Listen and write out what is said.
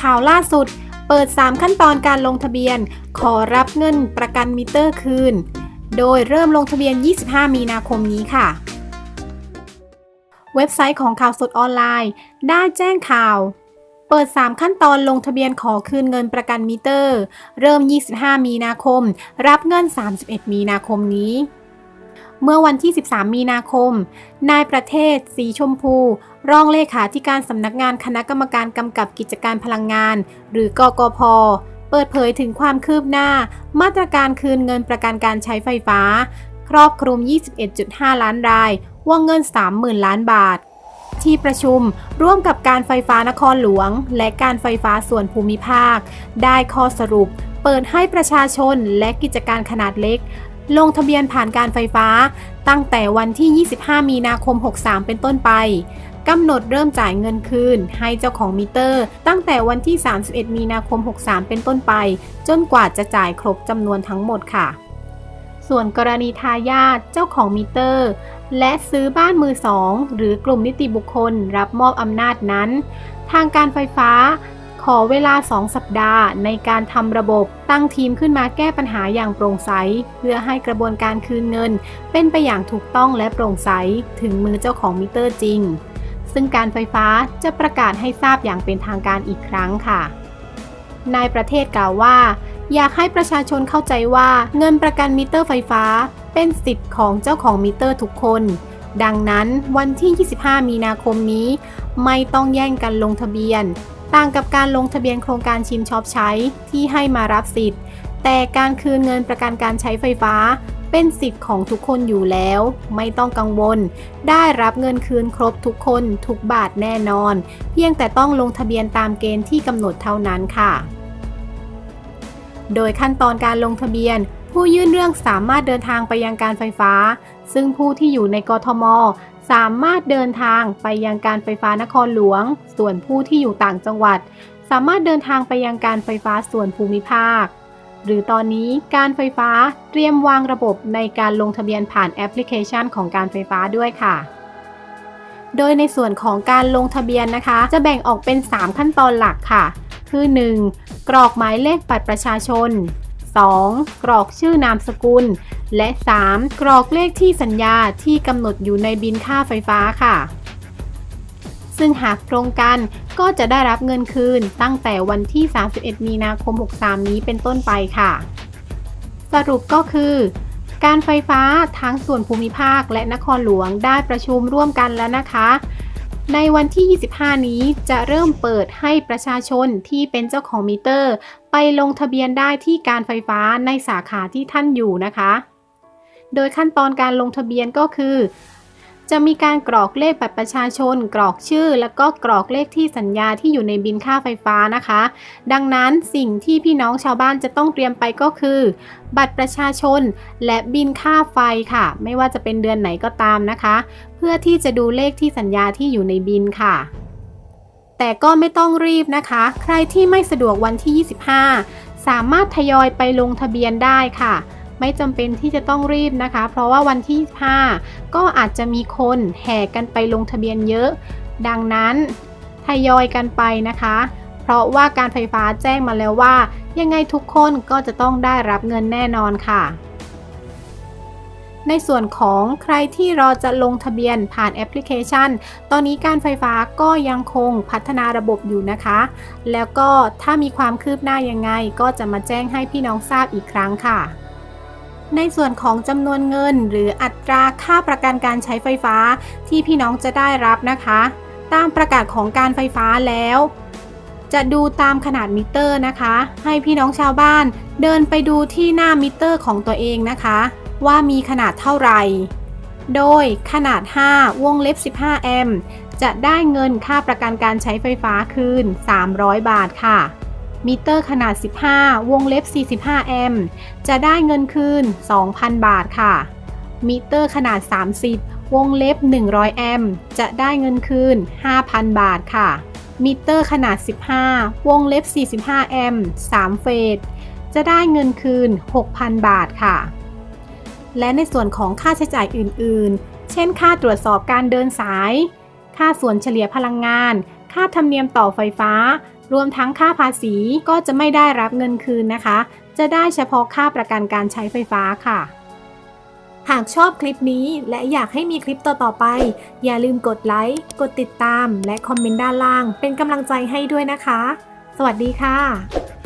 ข่าวล่าสุด เปิด 3 ขั้นตอนการลงทะเบียน ขอรับเงินประกันมิเตอร์คืน โดยเริ่มลงทะเบียน 25 มีนาคมนี้ค่ะ เว็บไซต์ของข่าวสดออนไลน์ ได้แจ้งข่าว เปิด 3 ขั้นตอนลงทะเบียนขอคืนเงินประกันมิเตอร์ เริ่ม 25 มีนาคม รับเงิน 31 มีนาคมนี้ เมื่อวันที่ 13 มีนาคม นายประเทศ สีชมพู รองเลขาธิการสำนักงานคณะกรรมการกำกับกิจการพลังงาน หรือกกพ เปิดเผยถึงความคืบหน้า มาตรการคืนเงินประกันการใช้ไฟฟ้า ครอบคลุม 21.5 ล้านราย วงเงิน 30,000 ล้านบาท ที่ประชุมร่วมกับการไฟฟ้านครหลวง และการไฟฟ้าส่วนภูมิภาค ได้ข้อสรุปเปิดให้ประชาชนและกิจการขนาดเล็ก ลงทะเบียนผ่านการไฟฟ้า ตั้งแต่วันที่ 25 มีนาคม 63 เป็นต้นไปกำหนดเริ่มจ่ายเงินคืน ให้เจ้าของมิเตอร์ ตั้งแต่วันที่ 31 มีนาคม 63 เป็นต้นไป จนกว่าจะจ่ายครบจำนวนทั้งหมดค่ะ ส่วนกรณีทายาทเจ้าของมิเตอร์ และซื้อบ้านมือสองหรือกลุ่มนิติบุคคล รับมอบอำนาจนั้น ทางการไฟฟ้า ขอเวลา 2 สัปดาห์ ในการทำระบบตั้งทีมขึ้นมาแก้ปัญหาอย่างโปร่งใส เพื่อให้กระบวนการคืนเงิน เป็นไปอย่างถูกต้องและโปร่งใส ถึงมือเจ้าของมิเตอร์จริง ซึ่งการไฟฟ้าจะประกาศให้ทราบอย่างเป็นทางการอีกครั้งค่ะ นายประเทศกล่าวว่า อยากให้ประชาชนเข้าใจว่าเงินประกันมิเตอร์ไฟฟ้า เป็นสิทธิ์ของเจ้าของมิเตอร์ทุกคนดังนั้นวันที่ 25 มีนาคมนี้ ไม่ต้องแย่งกันลงทะเบียน ต่างกับการลงทะเบียนโครงการชิมช็อปใช้ที่ให้มารับสิทธิ์ แต่การคืนเงินประกันการใช้ไฟฟ้า เป็นสิทธิ์ของทุกคนอยู่แล้ว ไม่ต้องกังวล ได้รับเงินคืนครบทุกคนทุกบาทแน่นอน เพียงแต่ต้องลงทะเบียนตามเกณฑ์ที่กำหนดเท่านั้นค่ะ โดยขั้นตอนการลงทะเบียน ผู้ยื่นเรื่องสามารถเดินทางไปยังการไฟฟ้า ซึ่งผู้ที่อยู่ในกทม สามารถเดินทางไปยังการไฟฟ้านครหลวง ส่วนผู้ที่อยู่ต่างจังหวัด สามารถเดินทางไปยังการไฟฟ้าส่วนภูมิภาค หรือตอนนี้การไฟฟ้าเตรียมวางระบบในการลงทะเบียนผ่านแอปพลิเคชันของการไฟฟ้าด้วยค่ะ โดยในส่วนของการลงทะเบียนนะคะ จะแบ่งออกเป็น 3 ขั้นตอนหลักค่ะ คือ 1. กรอกหมายเลขบัตรประชาชน 2. กรอกชื่อนามสกุล และ 3. กรอกเลขที่สัญญาที่กำหนดอยู่ในบินค่าไฟฟ้าค่ะ ซึ่งหากตรงกันก็จะได้รับเงินคืนตั้งแต่วันที่ 31 มีนาคม 63 นี้เป็นต้นไปค่ะ สรุปก็คือ การไฟฟ้าทั้งส่วนภูมิภาคและนครหลวงได้ประชุมร่วมกันแล้วนะคะ ในวันที่ 25 นี้จะเริ่มเปิดให้ประชาชนที่เป็นเจ้าของมิเตอร์ ไปลงทะเบียนได้ที่การไฟฟ้าในสาขาที่ท่านอยู่นะคะ โดยขั้นตอนการลงทะเบียนก็คือ จะมีการกรอกเลขบัตรประชาชน กรอกชื่อ แล้วก็กรอกเลขที่สัญญาที่อยู่ในบินค่าไฟฟ้านะคะ ดังนั้นสิ่งที่พี่น้องชาวบ้านจะต้องเตรียมไปก็คือ บัตรประชาชน และบินค่าไฟค่ะ ไม่ว่าจะเป็นเดือนไหนก็ตามนะคะ เพื่อที่จะดูเลขที่สัญญาที่อยู่ในบินค่ะแต่ก็ไม่ต้องรีบนะคะ ใครที่ไม่สะดวกวันที่ 25 สามารถทยอยไปลงทะเบียนได้ค่ะ ไม่จำเป็นที่จะต้องรีบนะคะ เพราะว่าวันที่ 5 ก็อาจจะมีคนแห่กันไปลงทะเบียนเยอะ ดังนั้นทยอยกันไปนะคะ เพราะว่าการไฟฟ้าแจ้งมาแล้วว่า ยังไงทุกคนก็จะต้องได้รับเงินแน่นอนค่ะในส่วนของใครที่รอจะลงทะเบียนผ่านแอปพลิเคชัน ตอนนี้การไฟฟ้าก็ยังคงพัฒนาระบบอยู่นะคะ แล้วก็ถ้ามีความคืบหน้ายังไงก็จะมาแจ้งให้พี่น้องทราบอีกครั้งค่ะ ในส่วนของจำนวนเงิน หรืออัตราค่าประกันการใช้ไฟฟ้าที่พี่น้องจะได้รับนะคะ ตามประกาศของการไฟฟ้าแล้ว จะดูตามขนาดมิเตอร์นะคะ ให้พี่น้องชาวบ้านเดินไปดูที่หน้ามิเตอร์ของตัวเองนะคะ ว่ามีขนาดเท่าไหร่ โดยขนาด 5 วงเล็บ 15 แอมป์จะได้เงินค่าประกันการใช้ไฟฟ้าคืน 300 บาทค่ะ มิเตอร์ขนาด 15 วงเล็บ 45 แอมป์ จะได้เงินคืน 2,000 บาทค่ะ มิเตอร์ขนาด 30 วงเล็บ 100 แอมป์ จะได้เงินคืน 5,000 บาทค่ะ มิเตอร์ขนาด 15 วงเล็บ 45 แอมป์ 3 เฟส จะได้เงินคืน 6,000 บาทค่ะ และในส่วนของค่าใช้จ่ายอื่น ๆ เช่น ค่าตรวจสอบการเดินสาย ค่าส่วนเฉลี่ยพลังงาน ค่าธรรมเนียมต่อไฟฟ้า รวมทั้งค่าภาษีก็จะไม่ได้รับเงินคืนนะคะ จะได้เฉพาะค่าประกันการใช้ไฟฟ้าค่ะ หากชอบคลิปนี้และอยากให้มีคลิปต่อๆไป อย่าลืมกดไลค์ กดติดตาม และคอมเมนต์ด้านล่าง เป็นกำลังใจให้ด้วยนะคะ สวัสดีค่ะ